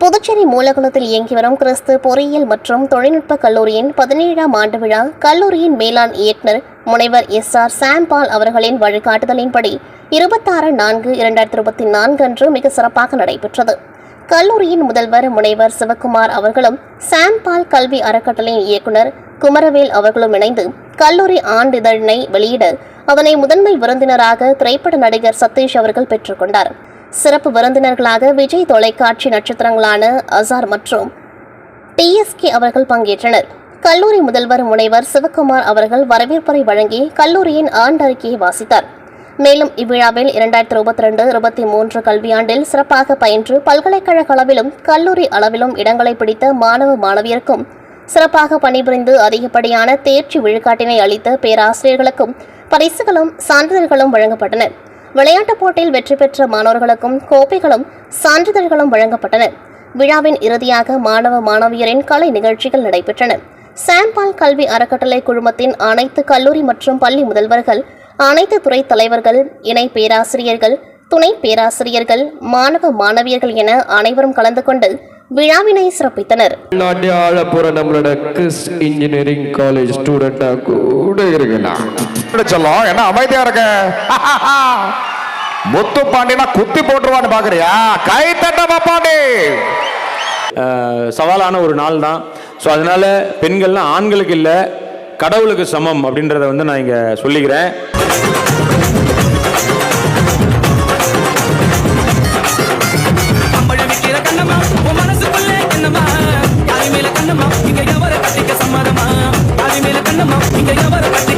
புதுச்சேரி மூலகுணத்தில் இயங்கி வரும் கிறிஸ்து பொறியியல் மற்றும் தொழில்நுட்ப கல்லூரியின் பதினேழாம் ஆண்டு விழா கல்லூரியின் மேலாண் இயக்குனர் முனைவர் எஸ் ஆர் சாம்பால் அவர்களின் வழிகாட்டுதலின்படி இருபத்தாறு நான்கு இரண்டாயிரத்தி இருபத்தி நான்கு அன்று மிக சிறப்பாக நடைபெற்றது. கல்லூரியின் முதல்வர் முனைவர் சிவக்குமார் அவர்களும் சாம்பால் கல்வி அறக்கட்டளையின் இயக்குனர் குமரவேல் அவர்களும் இணைந்து கல்லூரி ஆண்டிதழினை வெளியிட அதனை முதன்மை விருந்தினராக திரைப்பட நடிகர் சதீஷ் அவர்கள் பெற்றுக்கொண்டார் சிறப்பு விருந்தினர்களாக விஜய் தொலைக்காட்சி நட்சத்திரங்களான அசார் மற்றும் டிஎஸ்கே அவர்கள் பங்கேற்றனர். கல்லூரி முதல்வர் முனைவர் சிவகுமார் அவர்கள் வரவேற்புரை வழங்கி கல்லூரியின் ஆண்டறிக்கையை வாசித்தார். மேலும் இவ்விழாவில் இரண்டாயிரத்தி இருபத்தி ரெண்டு இருபத்தி மூன்று கல்வியாண்டில் சிறப்பாக பயின்று பல்கலைக்கழக அளவிலும் கல்லூரி அளவிலும் இடங்களை பிடித்த மாணவ மாணவியருக்கும் சிறப்பாக பணிபுரிந்து அதிகப்படியான தேர்ச்சி விழுக்காட்டினை அளித்த பேராசிரியர்களுக்கும் பரிசுகளும் சான்றிதழ்களும் வழங்கப்பட்டன. விளையாட்டுப் போட்டியில் வெற்றி பெற்ற மாணவர்களுக்கும் கோப்பைகளும் சான்றிதழ்களும் வழங்கப்பட்டன. விழாவின் இறுதியாக மாணவ மாணவியரின் கலை நிகழ்ச்சிகள் நடைபெற்றன. சாம்பால் கல்வி அறக்கட்டளை குழுமத்தின் அனைத்து கல்லூரி மற்றும் பள்ளி முதல்வர்கள் அனைத்து துறை தலைவர்கள் இணை பேராசிரியர்கள் துணை பேராசிரியர்கள் மாணவ மாணவியர்கள் என அனைவரும் கலந்து கொண்டு விழாவினை சிறப்பித்தனர். நாட்டிய ஆழப்புற நம்மளோட கிறிஸ் இன்ஜினியரிங் காலேஜ் ஸ்டூடெண்டா கூட இருக்கலாம். சொல்லும் என்ன அமைதியா இருக்க? முத்து பாண்டினா குத்தி போட்டுருவான்னு பாக்குறியா? கை தட்டமா பாண்டி. சவாலான ஒரு நாள் தான். ஸோ அதனால பெண்கள்லாம் ஆண்களுக்கு இல்லை கடவுளுக்கு சமம் அப்படின்றத வந்து நான் இங்கே சொல்லிக்கிறேன். ఎవరు అతి